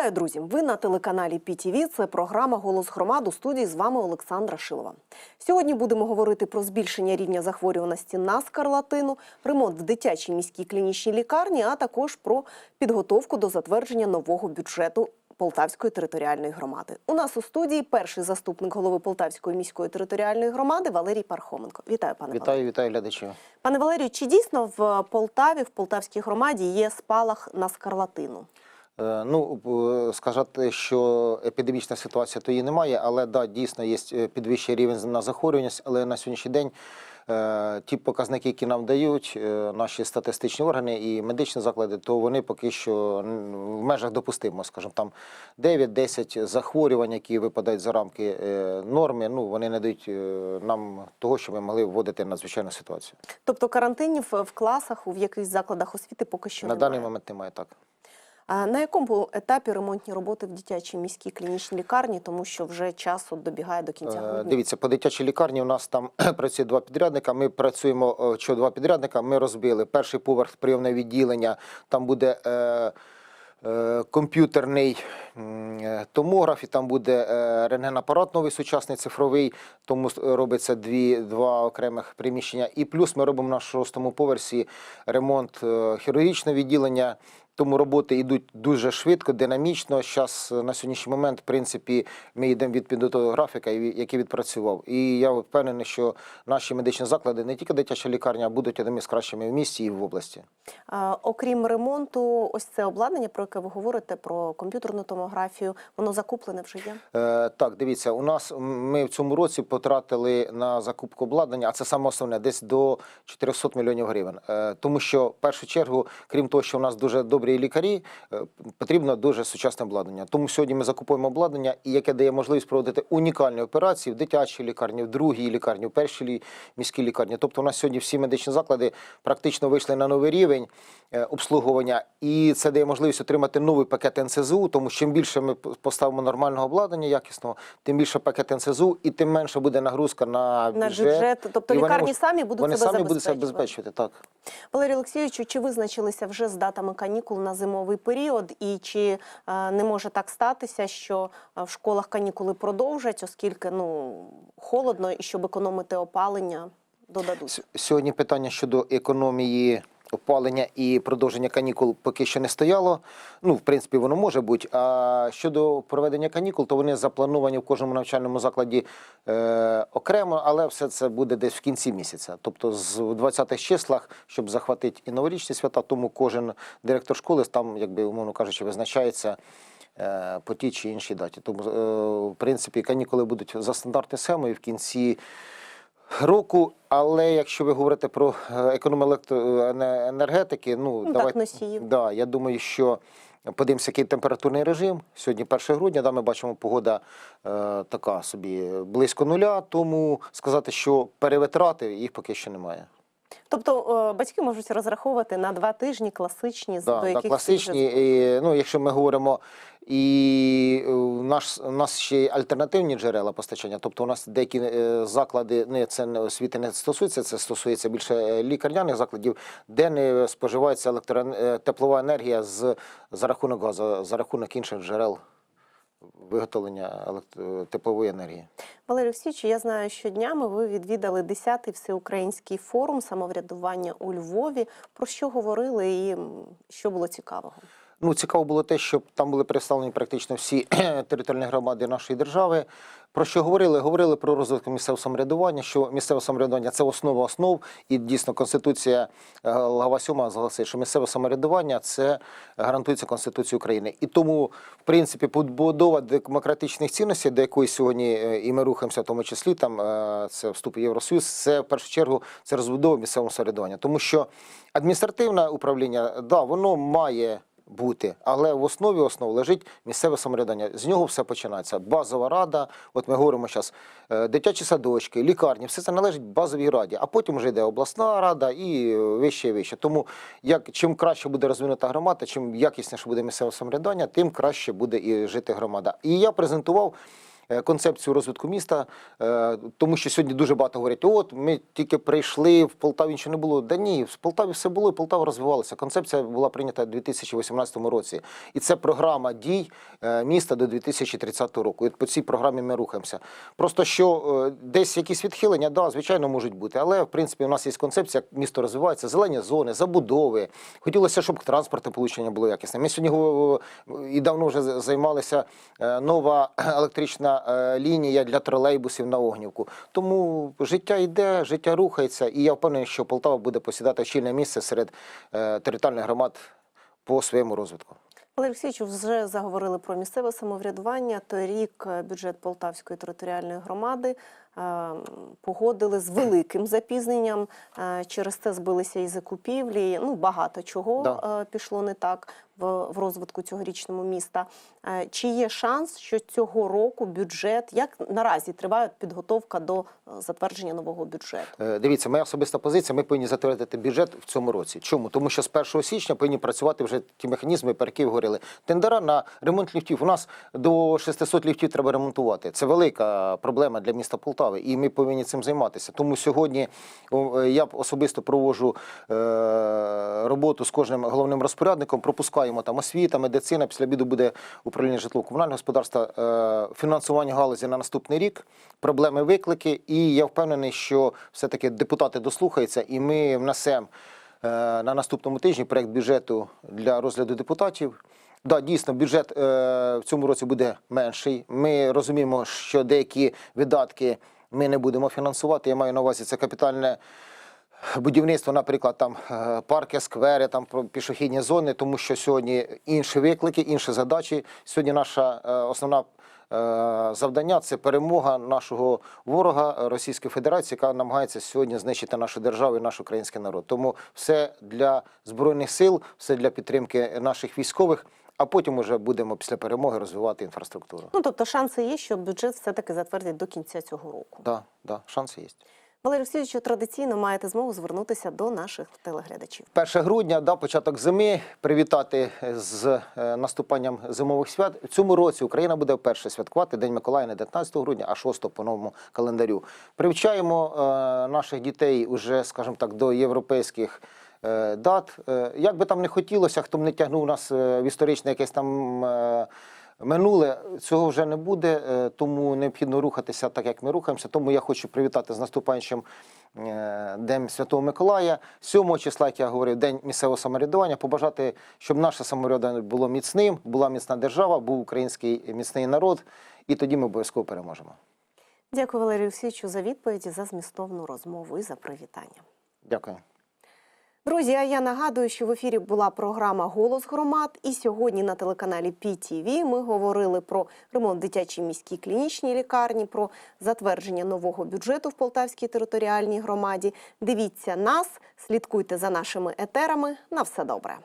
Вітаю, друзі! Ви на телеканалі ПІТІВІ. Це програма Голос громад у студії. З вами Олександра Шилова. Сьогодні будемо говорити про збільшення рівня захворюваності на скарлатину, ремонт в дитячій міській клінічній лікарні, а також про підготовку до затвердження нового бюджету. Полтавської територіальної громади у нас у студії перший заступник голови Полтавської міської територіальної громади Валерій Пархоменко. Вітаю, пане Валерію. Вітаю, вітаю глядачів. Пане Валерію, чи дійсно в Полтаві, в Полтавській громаді є спалах на скарлатину? Е, Ну, е, сказати, що епідемічна ситуація то її немає, але да, дійсно є е, підвищений рівень на захворюваність, але на сьогоднішній день ті показники, які нам дають наші статистичні органи і медичні заклади, то вони поки що в межах допустимо, скажімо, там 9-10 захворювань, які випадають за рамки норми, ну, вони не дають нам того, що ми могли вводити надзвичайну ситуацію. Тобто карантинів в класах, у якихось закладах освіти поки що на немає. даний момент немає так. А на якому етапі ремонтні роботи в дитячій міській клінічній лікарні, тому що вже час от добігає до кінця Е, грудня? Дивіться, по дитячій лікарні у нас там працює два підрядника. Ми працюємо е, що два підрядника. Ми розбили перший поверх прийомне відділення. Там буде е, е, комп'ютерний томограф, і там буде рентгенапарат новий сучасний цифровий. Тому робиться дві два окремих приміщення. І плюс ми робимо на шостому поверсі ремонт хірургічного відділення. Тому роботи йдуть дуже швидко, динамічно. Зараз на сьогоднішній момент, в принципі, ми йдемо від підготовленого графіка, який відпрацював. І я впевнений, що наші медичні заклади, не тільки дитяча лікарня, а будуть одними з кращими в місті і в області. А, окрім ремонту, ось це обладнання, про яке ви говорите, про комп'ютерну томографію, воно закуплене вже є? Е, так, дивіться, у нас ми в цьому році потратили на закупку обладнання, а це саме основне, десь до 400 мільйонів гривень. Е, тому що в першу чергу, крім того, що у нас дуже добрі лікарі, е, потрібно дуже сучасне обладнання. Тому сьогодні ми закупуємо обладнання, яке дає можливість проводити унікальні операції в дитячій лікарні, в другій лікарні, в першій міській лікарні. Тобто, у нас сьогодні всі медичні заклади практично вийшли на новий рівень е, обслуговування, і це дає можливість отримати новий пакет НСЗУ. Тому чим більше ми поставимо нормального обладнання якісного, тим більше пакет НСЗУ, і тим менше буде нагрузка на На бюджет. бюджет, тобто І лікарні можуть- самі будуть вони себе самі будуть себе забезпечувати. забезпечувати. Так. Валерій Олексійовичу, чи визначилися вже з датами канікул на зимовий період, і чи е, не може так статися, що е, в школах канікули продовжать, оскільки ну холодно, і щоб економити опалення, додадуть? Сьогодні питання щодо економії опалення і продовження канікул поки що не стояло. Ну, в принципі, воно може бути. А щодо проведення канікул, то вони заплановані в кожному навчальному закладі е, окремо, але все це буде десь в кінці місяця. Тобто з 20-х числах, щоб захватити і новорічні свята, тому кожен директор школи там, якби умовно кажучи, визначається. е, По тій чи іншій даті. Тому, е, в принципі, канікули будуть за стандартною схемою в кінці року. Але якщо ви говорите про економ економію електроенергетики, ну, Ну, так, носіїв. Да, я думаю, що подивимося, який температурний режим. Сьогодні 1 грудня, да, ми бачимо, погода е, така собі близько нуля, тому сказати, що перевитрати їх поки що немає. Тобто е, батьки можуть розраховувати на два тижні класичні, Да, до яких всі класичні, і, ну, якщо ми говоримо, і е, у нас, у нас ще й альтернативні джерела постачання, тобто у нас деякі е, заклади, не, це не освіти не стосується, це стосується більше лікарняних закладів, де не споживається електро, теплова енергія з, за рахунок газу, за рахунок інших джерел виготовлення теплової енергії. Валерій Олексійович, я знаю, що днями ви відвідали 10-й всеукраїнський форум самоврядування у Львові. Про що говорили і що було цікавого? Ну, цікаво було те, що там були представлені практично всі територіальні громади нашої держави. Про що говорили? Говорили про розвиток місцевого самоврядування, що місцеве самоврядування це основа основ, і дійсно Конституція е, глава 7 зголосить, що місцеве самоврядування це гарантується Конституцією України. І тому, в принципі, побудова демократичних цінностей, до якої сьогодні е, і ми рухаємося, в тому числі там е, це вступ в Євросоюз, це в першу чергу це розбудова місцевого самоврядування. Тому що адміністративне управління, да, воно має бути. Але в основі основ лежить місцеве самоврядування. З нього все починається. Базова рада. От ми говоримо зараз дитячі садочки, лікарні, все це належить базовій раді. А потім вже йде обласна рада і вище і вище. Тому як чим краще буде розвинута громада, чим якісніше буде місцеве самоврядування, тим краще буде і жити громада. І я презентував. Е, концепцію розвитку міста, е, тому що сьогодні дуже багато говорять: от ми тільки прийшли в Полтаві, нічого не було. Да ні, в Полтаві все було, і Полтава розвивалася. Концепція була прийнята у 2018 році. І це програма дій е, міста до 2030 року. І по цій програмі ми рухаємося. Просто що десь якісь відхилення, да, звичайно, можуть бути. Але в принципі у нас є концепція, як місто розвивається, зелені зони, забудови. Хотілося, щоб транспортне получення було якісне. Ми сьогодні і давно вже займалися нова електрична е, лінія для тролейбусів на Огнівку. Тому життя йде, життя рухається, і я впевнений, що Полтава буде посідати щільне місце серед е, територіальних громад по своєму розвитку. Олексійович, вже заговорили про місцеве самоврядування. Торік е, бюджет Полтавської територіальної громади погодили з великим запізненням. Через це збилися і закупівлі. Ну багато чого Да. пішло не так в, розвитку цьогорічного міста. Чи є шанс, що цього року бюджет як наразі триває підготовка до е, затвердження нового бюджету? Е, Дивіться, моя особиста позиція. Ми повинні затвердити бюджет в цьому році. Чому? Тому що з 1 січня повинні працювати вже ті механізми, про які говорили. Тендера на ремонт ліфтів. У нас до 600 ліфтів треба ремонтувати. Це велика проблема для міста Полтави, і ми повинні цим займатися. Тому сьогодні е, я особисто проводжу е, роботу з кожним головним розпорядником. Пропускаємо там освіта, медицина. Після обіду буде управління житлово-комунального господарства, е, фінансування галузі на наступний рік, проблеми, виклики. І я впевнений, що все-таки депутати дослухаються, і ми внесемо на наступному тижні проект бюджету для розгляду депутатів. Да, дійсно, бюджет е, в цьому році буде менший. Ми розуміємо, що деякі видатки ми не будемо фінансувати. Я маю на увазі це капітальне будівництво, наприклад, там е, парки, сквери, там пішохідні зони, тому що сьогодні інші виклики, інші задачі. Сьогодні наша е, основна. е, Завдання це перемога нашого ворога Російської Федерації, яка намагається сьогодні знищити нашу державу і наш український народ. Тому все для збройних сил, все для підтримки наших військових. А потім уже будемо після перемоги розвивати інфраструктуру. Ну тобто шанси є, що бюджет все таки затвердять до кінця цього року. Да, да, шанси є. Валерій Олексійович, традиційно маєте змогу звернутися до наших телеглядачів. 1 грудня, да, початок зими, привітати з е, наступанням зимових свят. В цьому році Україна буде вперше святкувати День Миколая не 19 грудня, а 6 по новому календарю. Привчаємо е, наших дітей уже, скажімо так, до європейських. Е, Дат, Е, як би там не хотілося, хто б не тягнув нас е, в історичне якесь там минуле, цього вже не буде, тому необхідно рухатися так, як ми рухаємося. Тому я хочу привітати з наступаючим Днем Святого Миколая. 7 числа, як я говорив, День місцевого самоврядування, побажати, щоб наше самоврядування було міцним, була міцна держава, був український міцний народ, і тоді ми обов'язково переможемо. Дякую, Валерію Олексійовичу, за відповіді, за змістовну розмову і за привітання. Дякую. Друзі, а я нагадую, що в ефірі була програма Голос громад. І сьогодні на телеканалі PTV ми говорили про ремонт дитячій міській клінічній лікарні, про затвердження нового бюджету в Полтавській територіальній громаді. Дивіться нас, слідкуйте за нашими етерами. На все добре.